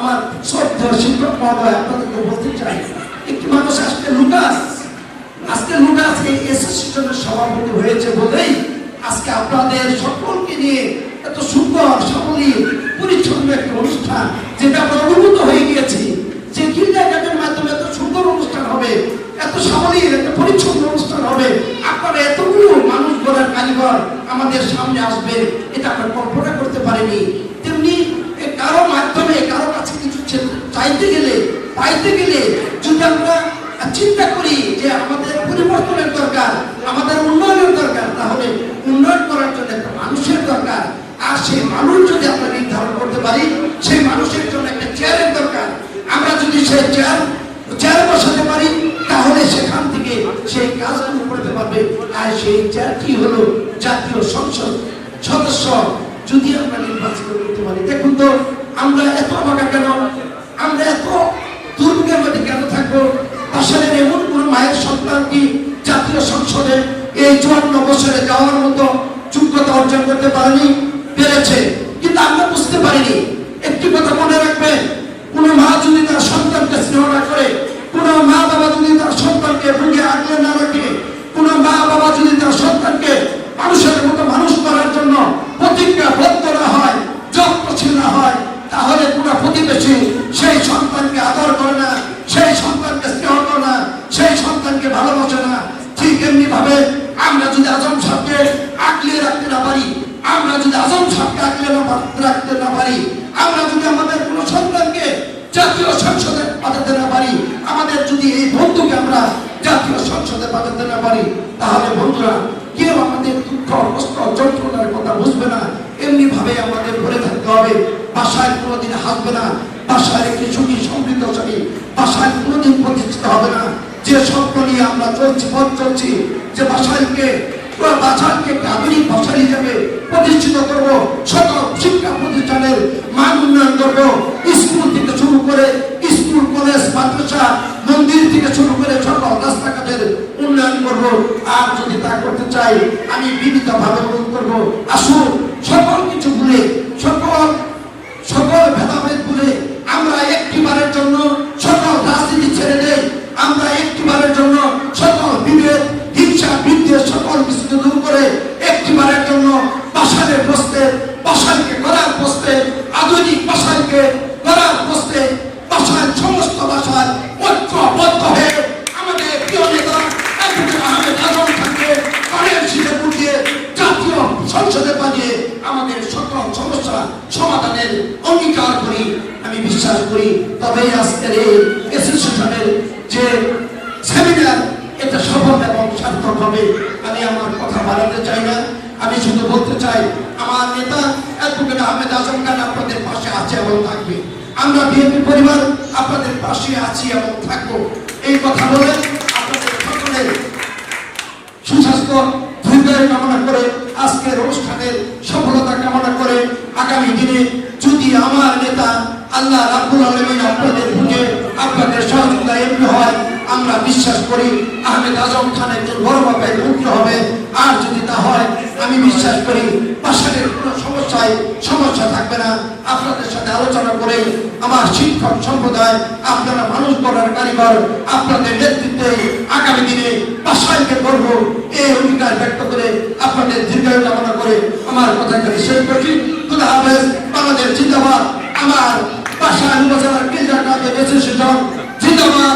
আমার শ্রদ্ধা শিক্ষক মহোদয়, আপনাদেরকে বলতে চাই, একটি মানুষ আজকে লুকাস আজকে লুকাস এই অ্যাসোসিয়েশনের সভাপতি হয়েছে বলেই আজকে আপনাদের সকলকে নিয়ে এত সুন্দর সাবলীল পরিচ্ছন্ন একটা অনুষ্ঠান, যেটা আমরা অনুভূত হয়ে গিয়েছি, যে গির্জা গানের মাধ্যমে এত সুন্দর অনুষ্ঠান হবে, এত সাবলীল এত পরিচ্ছন্ন অনুষ্ঠান হবে, আপনারা এতগুলো মানুষ গড়ার কারিগর আমাদের সামনে আসবে, এটা আমরা কল্পনা করতে পারিনি তেমনি এ কারও মাধ্যমে কারও কাছে কিছু চে- চাইতে গেলে পাইতে গেলে যদি আমরা চিন্তা করি যে আমাদের পরিবর্তনের দরকার, আমাদের উন্নয়নের দরকার, তাহলে উন্নয়ন করার জন্য একটা মানুষের দরকার। আর সেই মানুষ যদি আমরা নির্ধারণ করতে পারি, সেই মানুষের জন্য একটা চেয়ারের দরকার। আমরা যদি সেই চেয়ার চেয়ার বসাতে পারি, তাহলে সেখান থেকে সেই কাজগুলো করতে পারবে। আর সেই চেয়ারটি হলো জাতীয় সংসদ সদস্য। যদি আমরা নির্বাচিত করতে পারি, দেখুন তো, আমরা এত অবাকা কেন? আমরা এত দুর্ভোগের মধ্যে কেন থাকব? আসলে এমন কোন মায়ের সন্তান কি জাতীয় সংসদে এই চুয়ান্ন বছরে যাওয়ার মতো যোগ্যতা অর্জন করতে পারেনি? পেরেছে। কিন্তু আমরা বুঝতে পারিনি। একটি কথা মনে রাখবেন, কোন মা যদি তার সন্তানকে ভাবে আমরা যদি আজম সাহকে আগলে রাখতে না পারি, আমরা যদি আজম সাহকে আগলে না রাখতে না পারি, আমরা যদি আমাদের কোনো সন্তানকে জাতীয় সংসদে পাঠাতে না পারি, আমাদের যদি এই বন্ধুকে আমরা জাতীয় সংসদে পাঠাতে না পারি, তাহলে বন্ধুরা কেউ আমাদের দুঃখ, কষ্ট, যন্ত্রণার কথা বুঝবে না। এমনি ভাবে আমাদের ভরে থাকতে হবে, বাসায় কোনোদিন হাসবে না, বাসায় একটি সুখী সমৃদ্ধশালী, বাসায় কোনোদিন প্রতিষ্ঠিত হবে না। যে স্বপ্ন নিয়ে আমরা চলছি, পথ চলছি, যে বাসায়কে পুরো আধুনিক ভাষা হিসেবে প্রতিষ্ঠিত করব শিক্ষা প্রতিষ্ঠানের মান উন্নয়ন করব। স্কুল থেকে শুরু করে স্কুল, কলেজ, মাদ্রাসা, মন্দির থেকে শুরু করে সকল রাস্তাঘাটের উন্নয়ন করব। আর যদি তা করতে চাই, আমি বিনীত ভাবে অনুরোধ করব, আসুন, সকল সমস্যা সমাধানের অঙ্গীকার করি। আমি বিশ্বাস করি, তবে আজকের এই যে সেমিনার এটা সফল এবং সার্থক হবে। আমি আমার কথা বাড়াতে চাই না। আমি শুধু বলতে চাই, আমার নেতা অ্যাডভোকেট আহমেদ আজম খান আপনাদের পাশে আছে এবং থাকবে। আমরা বিএনপি পরিবার আপনাদের পাশে আছি এবং থাকব। এই কথা বলে আপনাদের সকলের সুস্বাস্থ্য দীর্ঘায়ু কামনা করে আজকের অনুষ্ঠানের সফলতা কামনা করে আগামী দিনে যদি আমার নেতা আল্লাহ রাব্বুল আলামিন আপনাদের বুকে আপনাদের সহযোগিতা এমনি হয়, আমরা বিশ্বাস করি আহমেদ আজম খানের বড় বাপায় মুক্ত হবে, আর যদি তা হয়, আমি বিশ্বাস করি পাশের কোনো সমস্যায় সমস্যা থাকবে না। আপনাদের সাথে আলোচনা করে আমার শিক্ষক সম্প্রদায়, আপনারা মানুষ করার কারিগর, আপনাদের নেতৃত্বে আগামী দিনে বাসাইকে করব এই অঙ্গীকার ব্যক্ত করে আপনাদের দীর্ঘায়ু কামনা করে আমার কথা শেষ করছি। খুদা হাফেজ। জিন্দাবাদ। আমার পাশে আলু বাজার কেন্দ্র কাজে এসেছে জিন্দাবাদ।